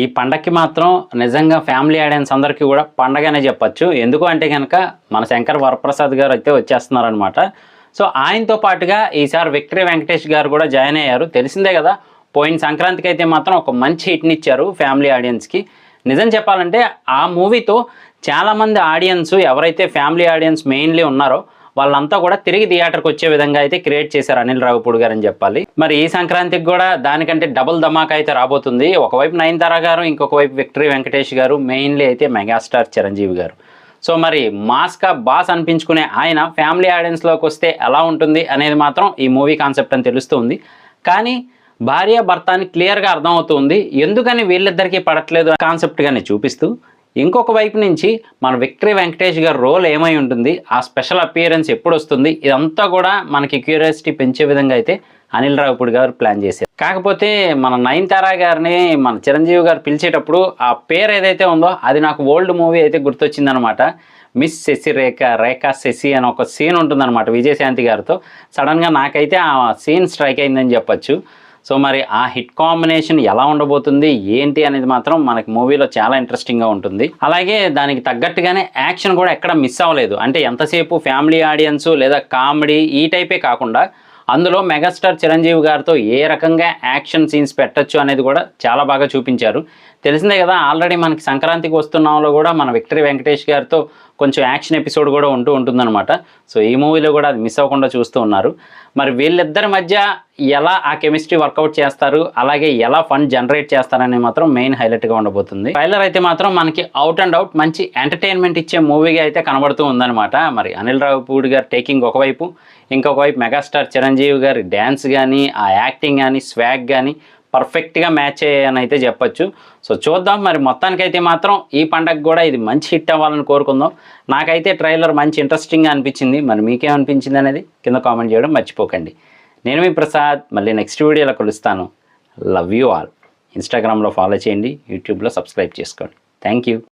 ఈ పండక్కి మాత్రం నిజంగా ఫ్యామిలీ ఆడియన్స్ అందరికీ కూడా పండగనే చెప్పొచ్చు. ఎందుకు అంటే కనుక మన శంకర్ వరప్రసాద్ గారు అయితే వచ్చేస్తున్నారనమాట సో ఆయనతో పాటుగా ఈసారి విక్టరీ వెంకటేష్ గారు కూడా జాయిన్ అయ్యారు. తెలిసిందే కదా పోయిన సంక్రాంతికి అయితే మాత్రం ఒక మంచి హిట్ని ఇచ్చారు ఫ్యామిలీ ఆడియన్స్కి. నిజం చెప్పాలంటే ఆ మూవీతో చాలామంది ఆడియన్స్ ఎవరైతే ఫ్యామిలీ ఆడియన్స్ మెయిన్లీ ఉన్నారో వాళ్ళంతా కూడా తిరిగి థియేటర్కి వచ్చే విధంగా అయితే క్రియేట్ చేశారు అనిల్ రావుపూడి గారు అని చెప్పాలి. మరి ఈ సంక్రాంతికి కూడా దానికంటే డబుల్ ధమాకా అయితే రాబోతుంది. ఒకవైపు నయనతార గారు ఇంకొక వైపు విక్టరీ వెంకటేష్ గారు మెయిన్లీ అయితే మెగాస్టార్ చిరంజీవి గారు. సో మరి మాస్కా బాస్ అనిపించుకునే ఆయన ఫ్యామిలీ ఆడియన్స్లోకి వస్తే ఎలా ఉంటుంది అనేది మాత్రం ఈ మూవీ కాన్సెప్ట్ అని తెలుస్తుంది. కానీ భార్య భర్త అని క్లియర్గా అర్థమవుతుంది ఎందుకని వీళ్ళిద్దరికీ పడట్లేదు కాన్సెప్ట్గానే చూపిస్తూ ఇంకొక వైపు నుంచి మన విక్టరీ వెంకటేష్ గారి రోల్ ఏమై ఉంటుంది? ఆ స్పెషల్ అపియరెన్స్ ఎప్పుడు వస్తుంది ఇదంతా కూడా మనకి క్యూరియాసిటీ పెంచే విధంగా అయితే అనిల్ రావుపూడి గారు ప్లాన్ చేశారు. కాకపోతే మన నయనతార గారిని మన చిరంజీవి గారు పిలిచేటప్పుడు ఆ పేరు ఏదైతే ఉందో అది నాకు ఓల్డ్ మూవీ అయితే గుర్తొచ్చిందనమాట మిస్ శశి రేఖ రేఖ శశి అని ఒక సీన్ ఉంటుందన్నమాట విజయశాంతి గారితో. సడన్గా నాకైతే ఆ సీన్ స్ట్రైక్ అయిందని చెప్పొచ్చు. సో మరి ఆ హిట్ కాంబినేషన్ ఎలా ఉండబోతుంది ఏంటి అనేది మాత్రం మనకి మూవీలో చాలా ఇంట్రెస్టింగ్గా ఉంటుంది. అలాగే దానికి తగ్గట్టుగానే యాక్షన్ కూడా ఎక్కడ మిస్ అవ్వలేదు. అంటే ఎంతసేపు ఫ్యామిలీ ఆడియన్స్ లేదా కామెడీ ఈ టైపే కాకుండా అందులో మెగాస్టార్ చిరంజీవి గారితో ఏ రకంగా యాక్షన్ సీన్స్ పెట్టొచ్చు అనేది కూడా చాలా బాగా చూపించారు. తెలిసిందే కదా ఆల్రెడీ మనకి సంక్రాంతికి వస్తున్నాంలో కూడా మన విక్టరీ వెంకటేష్ గారితో కొంచెం యాక్షన్ ఎపిసోడ్ కూడా ఉంటూ ఉంటుందన్నమాట. సో ఈ మూవీలో కూడా అది మిస్ అవ్వకుండా చూస్తూ ఉన్నారు. మరి వీళ్ళిద్దరి మధ్య ఎలా ఆ కెమిస్ట్రీ వర్కౌట్ చేస్తారు అలాగే ఎలా ఫండ్ జనరేట్ చేస్తారని మాత్రం మెయిన్ హైలైట్గా ఉండబోతుంది. ట్రైలర్ అయితే మాత్రం మనకి అవుట్ అండ్ అవుట్ మంచి ఎంటర్టైన్మెంట్ ఇచ్చే మూవీగా అయితే కనబడుతూ ఉందన్నమాట. మరి అనిల్ రావుపూడి గారు టేకింగ్ ఒకవైపు ఇంకొక వైపు మెగాస్టార్ చిరంజీవి గారి డ్యాన్స్ కానీ ఆ యాక్టింగ్ కానీ స్వాగ్ కానీ పర్ఫెక్ట్గా మ్యాచ్ అయ్యాయని అయితే చెప్పొచ్చు. సో చూద్దాం. మరి మొత్తానికైతే మాత్రం ఈ పండగ కూడా ఇది మంచి హిట్ అవ్వాలని కోరుకుందాం. నాకైతే ట్రైలర్ మంచి ఇంట్రెస్టింగ్గా అనిపించింది. మరి మీకేమనిపించింది అనేది కింద కామెంట్ చేయడం మర్చిపోకండి. నేను మీ ప్రసాద్. మళ్ళీ నెక్స్ట్ వీడియోలో కలుస్తాను. Love you all. ఇన్స్టాగ్రామ్లో ఫాలో చేయండి. యూట్యూబ్లో సబ్స్క్రైబ్ చేసుకోండి. Thank you